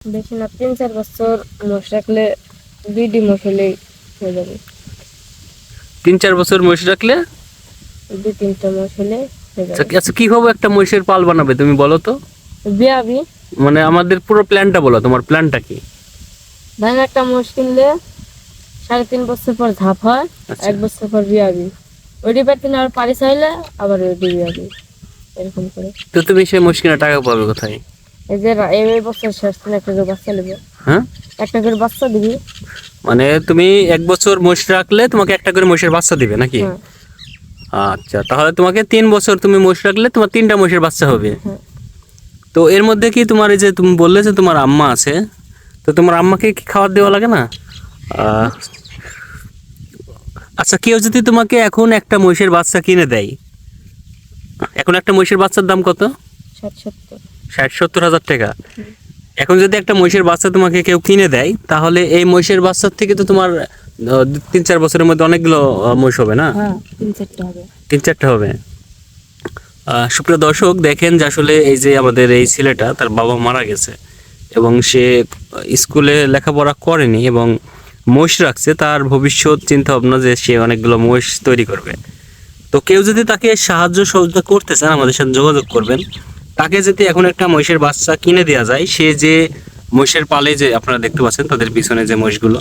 বেশি না তিন চার বছর মোষ রাখলে মোষ হলেই হয়ে যাবে। তিন চার বছর মহিষ রাখলে? দুই তিনটা মোষ হলে হয়ে আচ্ছা যাবে আচ্ছা কীভাবে একটা মহিষের পাল বানাবে তুমি বলো তো? বিয়াবি মানে আমাদের পুরো প্ল্যানটা বলো তোমার প্ল্যানটা কি? ধরেন একটা মোষ কিনলে সাড়ে তিন বছর পর ধাপ হয় আচ্ছা। এক বছর পর বিয়াবি ওইটি বের দিন আবার পারি চাইলে আবার ওইটি বিয়াবি এরকম করে। তো তুমি সেই মহিষ টাকা পাবে কোথায়? এই যে এই বছর শেষ দিন একটা করে বাচ্চা নেবে। হ্যাঁ? একটা করে বাচ্চা দিবি। মানে তুমি এক বছর মহিষ রাখলে তোমাকে একটা করে মহিষের বাচ্চা দিবে নাকি? হ্যাঁ। আচ্ছা তাহলে তোমাকে তিন বছর তুমি মহিষ রাখলে তোমার তিনটা মহিষের বাচ্চা হবে। হ্যাঁ। তো এর মধ্যে কি তোমার এই যে তুমি বললে যে তোমার আম্মা আছে তো তোমার আম্মাকে কি খাবার দেওয়া লাগে না? আচ্ছা কেউ যদি তোমাকে এখন একটা মহিষের বাচ্চা কিনে দেয় এখন একটা মহিষের বাচ্চার দাম কত? ষাট সত্তর। ষাট সত্তর হাজার টাকা। এখন যদি একটা মহিষের বাচ্চা তোমাকে কেউ কিনে দেয় তাহলে এই মহিষের বাচ্চার থেকে তো তোমার তিন চার বছরের মধ্যে অনেকগুলো মহিষ হবে না? হ্যাঁ তিন চারটা হবে। সুপ্রিয় দর্শক দেখেন যে আসলে এই যে আমাদের এই ছেলেটা তার বাবা মারা গেছে এবং সে স্কুলে লেখাপড়া করেনি এবং মহিষ রাখছে তার ভবিষ্যৎ চিন্তা ভাবনা যে সে অনেকগুলো মহিষ তৈরি করবে। তো কেউ যদি তাকে সাহায্য সহযোগিতা করতে চান আমাদের সাথে যোগাযোগ করবেন। তাকে যদি এখন একটা মহিষের বাচ্চা কিনে দেওয়া যায় সে যে মহিষের পালে যে আপনারা দেখতে পাচ্ছেন তাদের পিছনে যে মহিষগুলো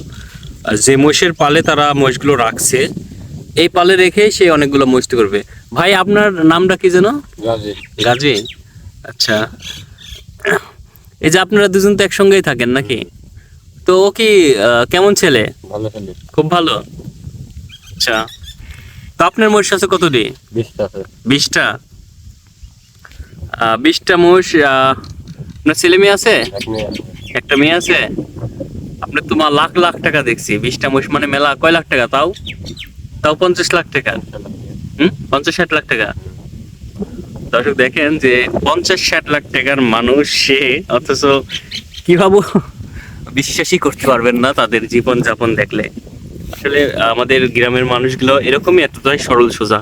যে মহিষের পালে তারা মহিষগুলো রাখছে এই পালে রেখে সে অনেকগুলো মহিষ করবে। ভাই আপনার নামটা কি যেন? গাজী। আচ্ছা। এই যে আপনারা দুজন তো একসঙ্গেই থাকেন নাকি? তো ও কি কেমন ছেলে? খুব ভালো। আচ্ছা। তো আপনার মহিষ আছে কতটি বিশটা বিশটা। বিশটা মোষ আপনার ছেলে মেয়ে আছে? একটা মেয়ে আছে? আপনার তোমার লাখ লাখ টাকা দেখছি। বিশটা মহিষ মানে মেলা কয় লাখ টাকা তাও? তাও পঞ্চাশ লাখ টাকা। হুম? পঞ্চাশ ষাট লাখ টাকা। দর্শক দেখেন যে পঞ্চাশ ষাট লাখ টাকার মানুষ সে অথচ কি ভাবো বিশ্বাসই করতে পারবেন না তাদের জীবন যাপন দেখলে। আসলে আমাদের গ্রামের মানুষগুলো এরকমই এতটাই সরল সোজা।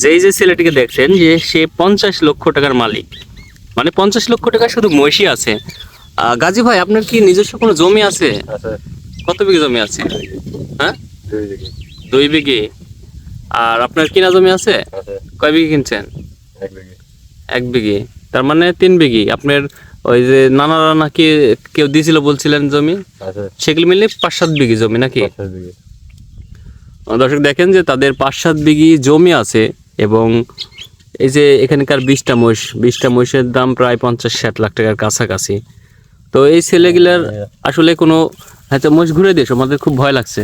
যে এই যে ছেলেটিকে দেখছেন যে সে পঞ্চাশ লক্ষ টাকার মালিক। মানে পঞ্চাশ লক্ষ টাকা শুধু মহিষী আছে। গাজী ভাই আপনার কি নিজস্ব কোনো জমি আছে? কত বিঘা জমি আছে? হ্যাঁ? দুই বিঘে। আর আপনার কিনা জমি আছে? কয় বিঘে কিনছেন? এক বিঘে। তার মানে তিন বিঘি। আপনার ওই যে নানারা নাকি কেউ দিয়েছিল বলছিলেন জমি? সেগুলি মিলে পাঁচ সাত বিঘি জমি নাকি? দর্শক দেখেন যে তাদের পাঁচ সাত বিঘি জমি আছে এবং এই যে এখানকার বিশটা মহিষ বিশটা মহিষের দাম প্রায় পঞ্চাশ ষাট লাখ টাকার কাছাকাছি। তো এই ছেলেগুলার আসলে কোনো হয়তো মহিষ ঘুরে দিয়েছ আমাদের খুব ভয় লাগছে।